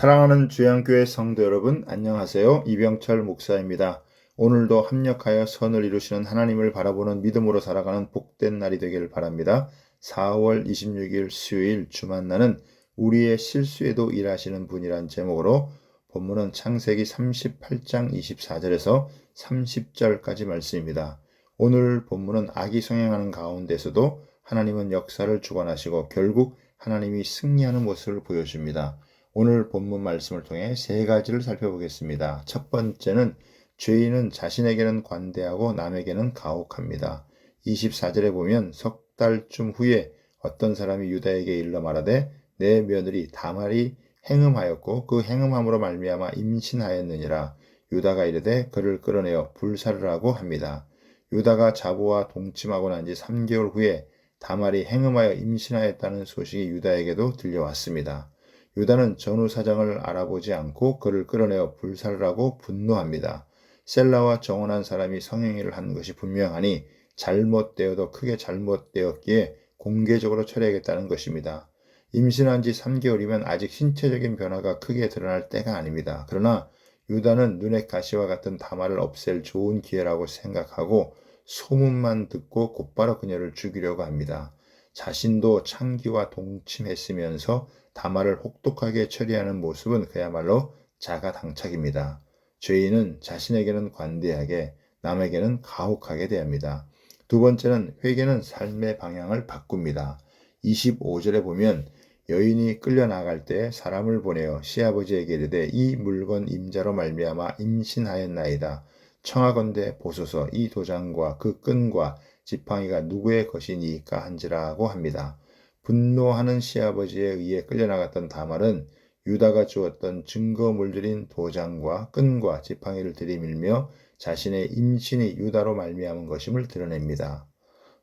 사랑하는 주양교회 성도 여러분, 안녕하세요. 이병철 목사입니다. 오늘도 합력하여 선을 이루시는 하나님을 바라보는 믿음으로 살아가는 복된 날이 되길 바랍니다. 4월 26일 수요일 주만나는 우리의 실수에도 일하시는 분이란 제목으로 본문은 창세기 38장 24절에서 30절까지 말씀입니다. 오늘 본문은 악이 성행하는 가운데서도 하나님은 역사를 주관하시고 결국 하나님이 승리하는 모습을 보여줍니다. 오늘 본문 말씀을 통해 세 가지를 살펴보겠습니다. 첫 번째는 죄인은 자신에게는 관대하고 남에게는 가혹합니다. 24절에 보면 석 달쯤 후에 어떤 사람이 유다에게 일러 말하되 내 며느리 다말이 행음하였고 그 행음함으로 말미암아 임신하였느니라 유다가 이르되 그를 끌어내어 불사를 하고 합니다. 유다가 자보와 동침하고 난 지 3개월 후에 다말이 행음하여 임신하였다는 소식이 유다에게도 들려왔습니다. 유다는 전후 사정을 알아보지 않고 그를 끌어내어 하고 분노합니다. 셀라와 정원한 사람이 성행위를 한 것이 분명하니 잘못되어도 크게 잘못되었기에 공개적으로 처리하겠다는 것입니다. 임신한 지 3개월이면 아직 신체적인 변화가 크게 드러날 때가 아닙니다. 그러나 유다는 눈의 가시와 같은 다말을 없앨 좋은 기회라고 생각하고 소문만 듣고 곧바로 그녀를 죽이려고 합니다. 자신도 창기와 동침했으면서 다말을 혹독하게 처리하는 모습은 그야말로 자가당착입니다. 죄인은 자신에게는 관대하게 남에게는 가혹하게 대합니다. 두 번째는 회개는 삶의 방향을 바꿉니다. 25절에 보면 여인이 끌려나갈 때 사람을 보내어 시아버지에게 이르되 이 물건 임자로 말미암아 임신하였나이다. 청하건대 보소서 이 도장과 그 끈과 지팡이가 누구의 것이니까 한지라고 합니다. 분노하는 시아버지에 의해 끌려나갔던 다말은 유다가 주었던 증거물들인 도장과 끈과 지팡이를 들이밀며 자신의 임신이 유다로 말미암은 것임을 드러냅니다.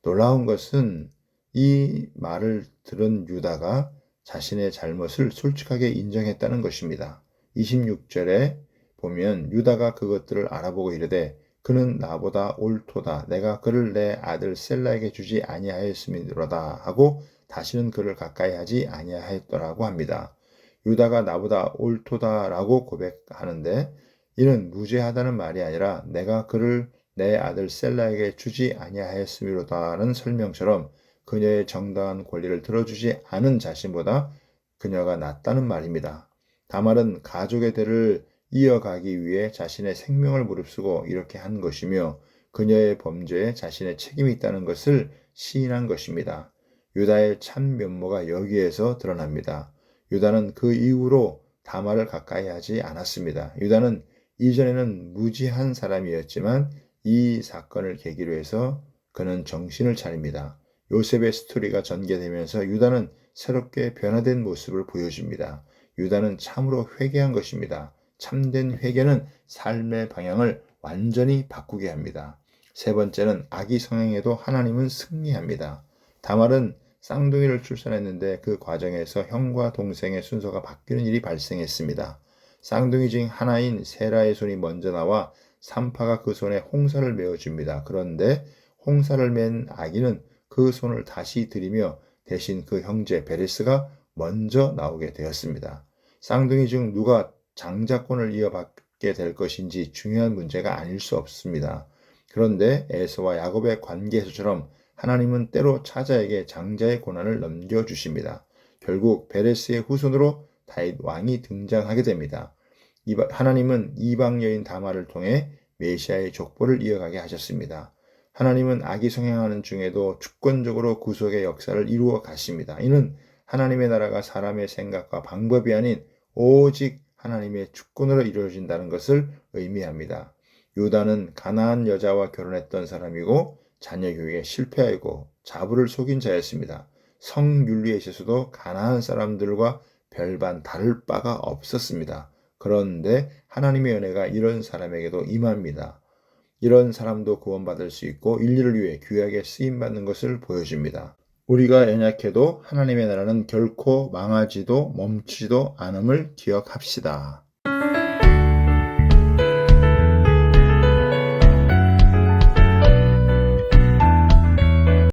놀라운 것은 이 말을 들은 유다가 자신의 잘못을 솔직하게 인정했다는 것입니다. 26절에 보면 유다가 그것들을 알아보고 이르되 그는 나보다 옳도다 내가 그를 내 아들 셀라에게 주지 아니하였음이로다 하고 다시는 그를 가까이 하지 아니하였더라고 합니다. 유다가 나보다 옳도다라고 고백하는데 이는 무죄하다는 말이 아니라 내가 그를 내 아들 셀라에게 주지 아니하였음이로다는 설명처럼 그녀의 정당한 권리를 들어주지 않은 자신보다 그녀가 낫다는 말입니다. 다말은 가족의 대를 이어가기 위해 자신의 생명을 무릅쓰고 이렇게 한 것이며 그녀의 범죄에 자신의 책임이 있다는 것을 시인한 것입니다. 유다의 참 면모가 여기에서 드러납니다. 유다는 그 이후로 다말을 가까이 하지 않았습니다. 유다는 이전에는 무지한 사람이었지만 이 사건을 계기로 해서 그는 정신을 차립니다. 요셉의 스토리가 전개되면서 유다는 새롭게 변화된 모습을 보여줍니다. 유다는 참으로 회개한 것입니다. 참된 회개는 삶의 방향을 완전히 바꾸게 합니다. 세 번째는 아기 성행에도 하나님은 승리합니다. 다말은 쌍둥이를 출산했는데 그 과정에서 형과 동생의 순서가 바뀌는 일이 발생했습니다. 쌍둥이 중 하나인 세라의 손이 먼저 나와 산파가 그 손에 홍사를 메어줍니다. 그런데 홍사를 맨 아기는 그 손을 다시 들이며 대신 그 형제 베레스가 먼저 나오게 되었습니다. 쌍둥이 중 누가 장자권을 이어받게 될 것인지 중요한 문제가 아닐 수 없습니다. 그런데 에서와 야곱의 관계에서처럼 하나님은 때로 차자에게 장자의 고난을 넘겨주십니다. 결국 베레스의 후손으로 다윗 왕이 등장하게 됩니다. 하나님은 이방 여인 다마를 통해 메시아의 족보를 이어가게 하셨습니다. 하나님은 악이 성행하는 중에도 주권적으로 구속의 역사를 이루어 가십니다. 이는 하나님의 나라가 사람의 생각과 방법이 아닌 오직 하나님의 주권으로 이루어진다는 것을 의미합니다. 유다는 가나안 여자와 결혼했던 사람이고 자녀 교육에 실패하고 자부를 속인 자였습니다. 성윤리에 있어서도 가나안 사람들과 별반 다를 바가 없었습니다. 그런데 하나님의 은혜가 이런 사람에게도 임합니다. 이런 사람도 구원받을 수 있고 인류를 위해 귀하게 쓰임 받는 것을 보여줍니다. 우리가 연약해도 하나님의 나라는 결코 망하지도 멈추지도 않음을 기억합시다.